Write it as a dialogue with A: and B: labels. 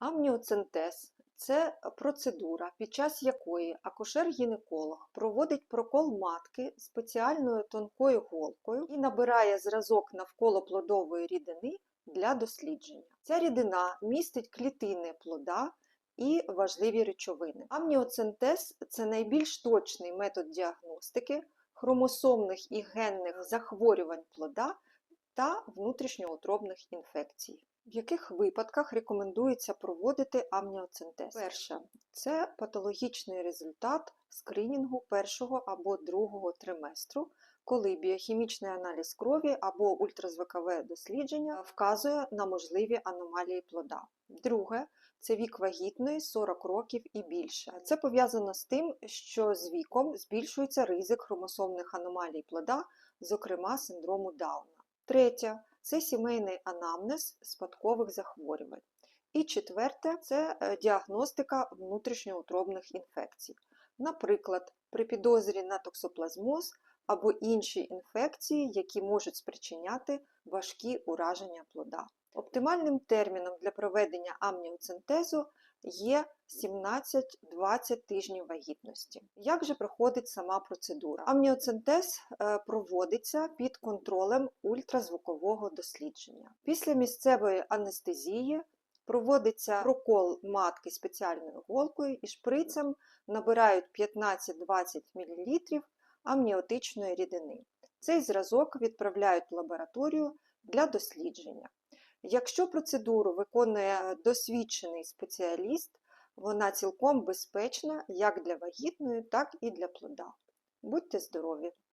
A: Амніоцентез це процедура, під час якої акушер-гінеколог проводить прокол матки спеціальною тонкою голкою і набирає зразок навколо плодової рідини для дослідження. Ця рідина містить клітини плода і важливі речовини. Амніоцентез це найбільш точний метод діагностики хромосомних і генних захворювань плода та внутрішньоутробних інфекцій. В яких випадках рекомендується проводити амніоцентез? Перше це патологічний результат скринінгу першого або другого триместру, коли біохімічний аналіз крові або ультразвукове дослідження вказує на можливі аномалії плода. Друге це вік вагітної 40 років і більше. Це пов'язано з тим, що з віком збільшується ризик хромосомних аномалій плода, зокрема синдрому Дауна. Третє це сімейний анамнез спадкових захворювань. І четверте це е, діагностика внутрішньоутробних інфекцій. Наприклад, при підозрі на токсоплазмоз або інші інфекції, які можуть спричиняти важкі ураження плода. Оптимальним терміном для проведення амніоцентезу є 17-20 тижнів вагітності. Як же проходить сама процедура? Амніоцентез е, проводиться під контролем ультразвукового дослідження. Після місцевої анестезії проводиться прокол матки спеціальною голкою і шприцем набирають 15-20 мл амніотичної рідини. Цей зразок відправляють в лабораторію для дослідження. Якщо процедуру виконує досвідчений спеціаліст, вона цілком безпечна як для вагітної, так і для плода. Будьте здорові!